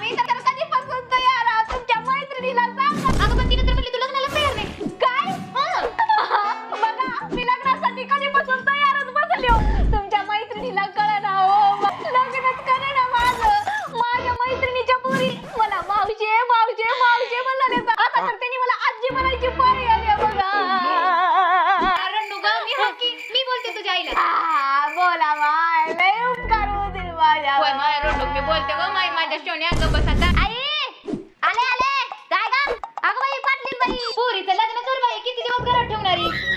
मी तर कधीपासून तयार आहोत तुमच्या मैत्रिणीला मैत्रिणीला कळना हो मैत्रिणीच्या पोरी मला म्हणाले आजी म्हणायची पाळी आली मी बोलते तुझ्या आईला. बोला वा. मग मी बोलते ग माई माझ्या शोने अगं बस आता आई! आले आले! काय काम अगं बाई पाटली बाई. पोरीचं लग्न कर बाई किती दिवस घरात ठेवणारी